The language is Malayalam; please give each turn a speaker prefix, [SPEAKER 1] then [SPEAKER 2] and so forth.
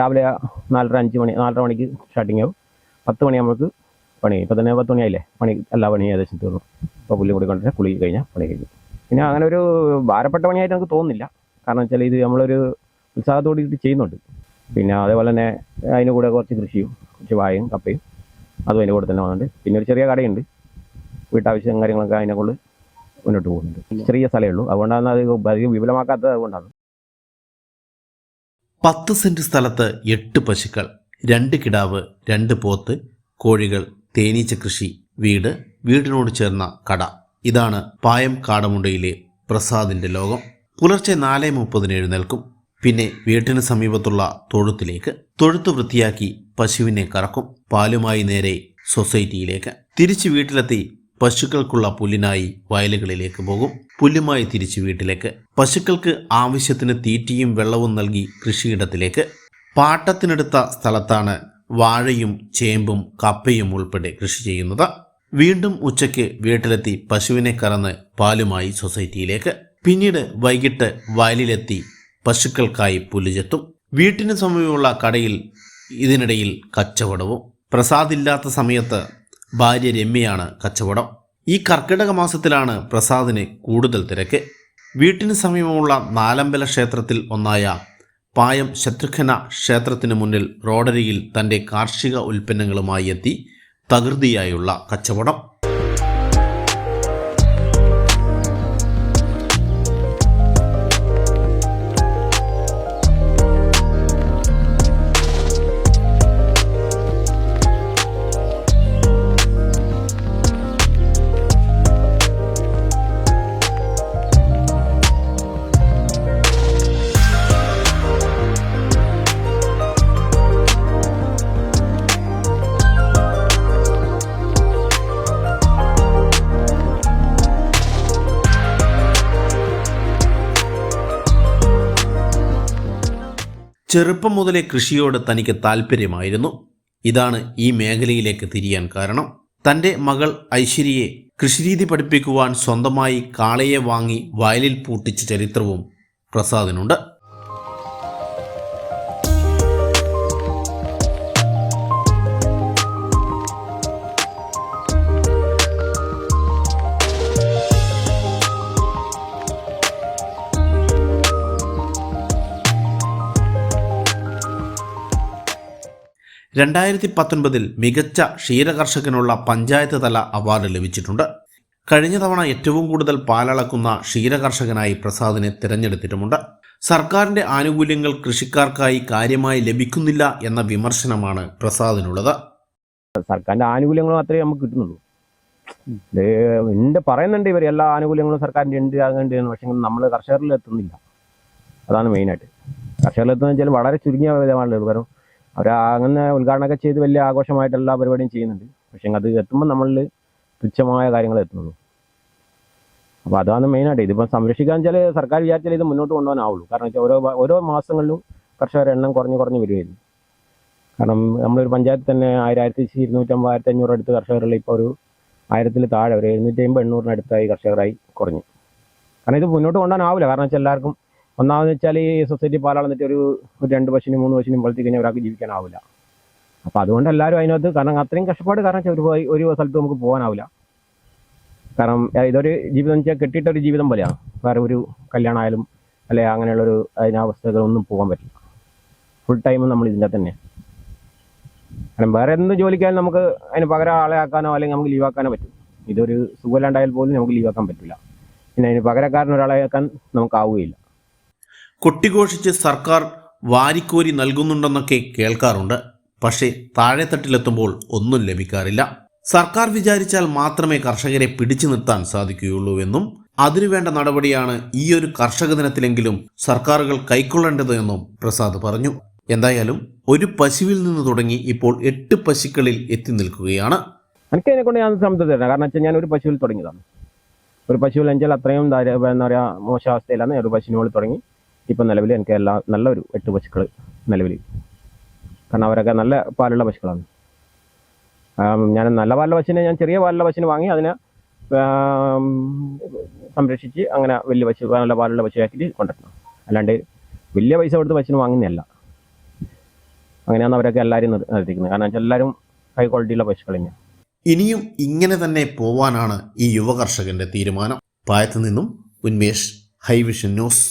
[SPEAKER 1] രാവിലെ നാലര അഞ്ച് മണി നാലര മണിക്ക് സ്റ്റാർട്ടിങ് ആവും. പത്ത് നമുക്ക് പണി ഇപ്പം തന്നെ പത്ത് മണിയായില്ലേ പണി എല്ലാ പണിയും ഏകദേശം തീർന്നു. ഇപ്പോൾ പുല്ല് കൂടി കൊണ്ടിട്ട് കുളി കഴിഞ്ഞാൽ പണി കഴിഞ്ഞു. പിന്നെ അങ്ങനെ ഒരു ഭാരപ്പെട്ട പണിയായിട്ട് നമുക്ക് തോന്നുന്നില്ല. കാരണം വെച്ചാൽ ഇത് നമ്മളൊരു ഉത്സാഹത്തോടെ ഇത് ചെയ്യുന്നുണ്ട്. പിന്നെ അതേപോലെ തന്നെ അതിന് കൂടെ കുറച്ച് കൃഷിയും കുറച്ച് വായും കപ്പയും അതും അതിന്റെ കൂടെ തന്നെ വന്നിട്ടുണ്ട്. പിന്നെ ഒരു ചെറിയ കടയുണ്ട്. വീട്ടാവശ്യം കാര്യങ്ങളൊക്കെ അതിനെ കൊണ്ട് മുന്നോട്ട് പോകുന്നുണ്ട്. ചെറിയ സ്ഥലമേ ഉള്ളൂ. അതുകൊണ്ടാണ് അത് അധികം വിപുലമാക്കാത്തത് അതുകൊണ്ടാണ്.
[SPEAKER 2] പത്ത് സെന്റ് സ്ഥലത്ത് എട്ട് പശുക്കൾ രണ്ട് കിടാവ് രണ്ട് പോത്ത് കോഴികൾ തേനീച്ച കൃഷി വീട് വീടിനോട് ചേർന്ന കട. ഇതാണ് പായം കാടമുണ്ടയിലെ പ്രസാദിന്റെ ലോകം. പുലർച്ചെ നാല് മുപ്പതിന് എഴുന്നേൽക്കും. പിന്നെ വീട്ടിന് സമീപത്തുള്ള തൊഴുത്തിലേക്ക് തൊഴുത്ത് വൃത്തിയാക്കി പശുവിനെ കറക്കും. പാലുമായി നേരെ സൊസൈറ്റിയിലേക്ക്. തിരിച്ച് വീട്ടിലെത്തി പശുക്കൾക്കുള്ള പുല്ലിനായി വയലുകളിലേക്ക് പോകും. പുല്ലുമായി തിരിച്ച് വീട്ടിലേക്ക്. പശുക്കൾക്ക് ആവശ്യത്തിന് തീറ്റയും വെള്ളവും നൽകി കൃഷിയിടത്തിലേക്ക്. പാട്ടത്തിനെടുത്ത സ്ഥലത്താണ് വാഴയും ചേമ്പും കപ്പയും ഉൾപ്പെടെ കൃഷി ചെയ്യുന്നത്. വീണ്ടും ഉച്ചയ്ക്ക് വീട്ടിലെത്തി പശുവിനെ കറന്ന് പാലുമായി സൊസൈറ്റിയിലേക്ക്. പിന്നീട് വൈകിട്ട് വയലിലെത്തി പശുക്കൾക്കായി പുല്ലുചെത്തും വീട്ടിന് സമീപമുള്ള കടയിൽ ഇതിനിടയിൽ കച്ചവടവും. പ്രസാദില്ലാത്ത സമയത്ത് ഭാര്യ രമ്യയാണ് കച്ചവടം. ഈ കർക്കിടക മാസത്തിലാണ് പ്രസാദിന് കൂടുതൽ തിരക്ക്. വീട്ടിന് സമീപമുള്ള നാലമ്പല ക്ഷേത്രത്തിൽ ഒന്നായ പായം ശത്രുഘ്ന ക്ഷേത്രത്തിന് മുന്നിൽ റോഡരിയിൽ തന്റെ കാർഷിക ഉൽപ്പന്നങ്ങളുമായി എത്തി തകൃതിയായുള്ള കച്ചവടം. ചെറുപ്പം മുതലേ കൃഷിയോട് തനിക്ക് താല്പര്യമായിരുന്നു ഇതാണ് ഈ മേഖലയിലേക്ക് തിരിയാൻ കാരണം. തന്റെ മകൾ ഐശ്വര്യയെ കൃഷിരീതി പഠിപ്പിക്കുവാൻ സ്വന്തമായി കാളയെ വാങ്ങി വയലിൽ പൂട്ടിച്ച ചരിത്രവും പ്രസാദിനുണ്ട്. രണ്ടായിരത്തി പത്തൊൻപതിൽ മികച്ച ക്ഷീരകർഷകനുള്ള പഞ്ചായത്ത് തല അവാർഡ് ലഭിച്ചിട്ടുണ്ട്. കഴിഞ്ഞ തവണ ഏറ്റവും കൂടുതൽ പാലളക്കുന്ന ക്ഷീരകർഷകനായി പ്രസാദിനെ തിരഞ്ഞെടുത്തിട്ടുമുണ്ട്. സർക്കാരിന്റെ ആനുകൂല്യങ്ങൾ കൃഷിക്കാർക്കായി കാര്യമായി ലഭിക്കുന്നില്ല എന്ന വിമർശനമാണ് പ്രസാദിനുള്ളത്.
[SPEAKER 1] സർക്കാരിന്റെ ആനുകൂല്യങ്ങൾ മാത്രമേ നമുക്ക് കിട്ടുന്നുള്ളൂ. എന്റെ പറയുന്നുണ്ട് ഇവർ എല്ലാ ആനുകൂല്യങ്ങളും സർക്കാരിന്റെ ഉണ്ട് പക്ഷെ പക്ഷേ നമ്മൾ കർഷകരിൽ എത്തുന്നില്ല. അതാണ് മെയിനായിട്ട് കർഷകരിൽ എത്തുന്ന വെച്ചാൽ വളരെ ചുരുങ്ങിയ വിധമാണല്ലോ കാരണം അവർ അങ്ങനെ ഉദ്ഘാടനമൊക്കെ ചെയ്ത് വലിയ ആഘോഷമായിട്ട് എല്ലാ പരിപാടിയും ചെയ്യുന്നുണ്ട്. പക്ഷേ അത് എത്തുമ്പോൾ നമ്മളിൽ തുച്ഛമായ കാര്യങ്ങൾ എത്തുന്നുള്ളൂ. അപ്പോൾ അതാണ് മെയിനായിട്ട്. ഇതിപ്പോൾ സംരക്ഷിക്കാൻ വെച്ചാൽ സർക്കാർ വിചാരിച്ചാൽ ഇത് മുന്നോട്ട് കൊണ്ടുപോകാനാവുള്ളൂ. കാരണം വെച്ചാൽ ഓരോ ഓരോ മാസങ്ങളിലും കർഷകരുടെ എണ്ണം കുറഞ്ഞ് കുറഞ്ഞ് വരുമായിരുന്നു കാരണം നമ്മളൊരു പഞ്ചായത്തിൽ തന്നെ ആയിരം ആയിരത്തി ഇരുന്നൂറ്റമ്പത് ആയിരത്തി അഞ്ഞൂറ് അടുത്ത് കർഷകരുള്ള ഇപ്പോൾ ഒരു ആയിരത്തിൽ താഴെ ഒരു എഴുന്നൂറ്റി അമ്പത് എണ്ണൂറിനടുത്തായി കർഷകരായി കുറഞ്ഞു. കാരണം ഇത് മുന്നോട്ട് കൊണ്ടുപോകാനാവില്ല. കാരണം വെച്ചാൽ എല്ലാവർക്കും ഒന്നാമതെന്ന് വെച്ചാൽ ഈ സൊസൈറ്റി പാലാളന്നിട്ട് ഒരു രണ്ട് പശുവിനും മൂന്ന് പശുവിനും വളർത്തി കഴിഞ്ഞാൽ ഒരാൾക്ക് ജീവിക്കാനാവില്ല. അപ്പോൾ അതുകൊണ്ട് എല്ലാവരും അതിനകത്ത് കാരണം അത്രയും കഷ്ടപ്പാട് കാരണം ഒരു ഒരു സ്ഥലത്ത് നമുക്ക് പോകാനാവില്ല. കാരണം ഇതൊരു ജീവിതം വെച്ചാൽ കെട്ടിയിട്ട ഒരു ജീവിതം പോലെയാണ് വേറെ ഒരു കല്യാണമായാലും അല്ലെ അങ്ങനെയുള്ളൊരു അതിനവസ്ഥകളൊന്നും പോകാൻ പറ്റില്ല. ഫുൾ ടൈം നമ്മൾ ഇതിന്റെ തന്നെ. കാരണം വേറെ എന്ത് ജോലിക്കായാലും നമുക്ക് അതിന് പകരം ആളെ ആക്കാനോ അല്ലെങ്കിൽ നമുക്ക് ലീവാക്കാനോ പറ്റും. ഇതൊരു സുഖമില്ലാണ്ടായാൽ പോലും നമുക്ക് ലീവാക്കാൻ പറ്റില്ല. പിന്നെ അതിന് പകരക്കാരൻ ഒരാളെ ആക്കാൻ നമുക്കാവുകയില്ല.
[SPEAKER 2] കൊട്ടിഘോഷിച്ച് സർക്കാർ വാരിക്കോരി നൽകുന്നുണ്ടെന്നൊക്കെ കേൾക്കാറുണ്ട്. പക്ഷേ താഴെത്തട്ടിലെത്തുമ്പോൾ ഒന്നും ലഭിക്കാറില്ല. സർക്കാർ വിചാരിച്ചാൽ മാത്രമേ കർഷകരെ പിടിച്ചു നിർത്താൻ സാധിക്കുകയുള്ളൂവെന്നും അതിനുവേണ്ട നടപടിയാണ് ഈ ഒരു കർഷക ദിനത്തിലെങ്കിലും സർക്കാരുകൾ കൈക്കൊള്ളേണ്ടത് എന്നും പ്രസാദ് പറഞ്ഞു. എന്തായാലും ഒരു പശുവിൽ നിന്ന് തുടങ്ങി ഇപ്പോൾ എട്ട് പശുക്കളിൽ എത്തി നിൽക്കുകയാണ്.
[SPEAKER 1] എനിക്ക് അതിനെ കൊണ്ട് ഞാൻ സമ്മതം കാരണം വെച്ചാൽ ഞാൻ ഒരു പശുവിൽ തുടങ്ങിയതാണ്. ഒരു പശുവിൽ അഞ്ചാൽ അത്രയും എന്താ പറയുക മോശാവസ്ഥയിലാണ് ഒരു പശുവിനോട് തുടങ്ങി. ഇപ്പം നിലവിൽ എനിക്ക് എല്ലാ നല്ലൊരു എട്ട് പശുക്കൾ നിലവിൽ. കാരണം അവരൊക്കെ നല്ല പാലുള്ള പശുക്കളാണ്. ഞാൻ നല്ല പാലുള്ള പശുവിനെ ഞാൻ ചെറിയ പാലുള്ള പശുവിനെ വാങ്ങി അതിനെ സംരക്ഷിച്ച് അങ്ങനെ വലിയ പശു നല്ല പാലുള്ള പശുവാക്കിയിട്ട് കൊണ്ടുവരണം അല്ലാണ്ട് വലിയ പൈസ കൊടുത്ത് പശുവിന് വാങ്ങുന്നതല്ല. അങ്ങനെയാണ് അവരൊക്കെ എല്ലാവരും നിർ- നിർത്തിക്കുന്നത് കാരണം വെച്ചാൽ എല്ലാവരും ഹൈ ക്വാളിറ്റിയുള്ള പശുക്കൾ തന്നെയാണ്
[SPEAKER 2] ഇനിയും ഇങ്ങനെ തന്നെ പോവാനാണ് ഈ യുവ കർഷകന്റെ തീരുമാനം. പായത്തു നിന്നും ഉന്മേഷ് ഹൈവിഷൻ ന്യൂസ്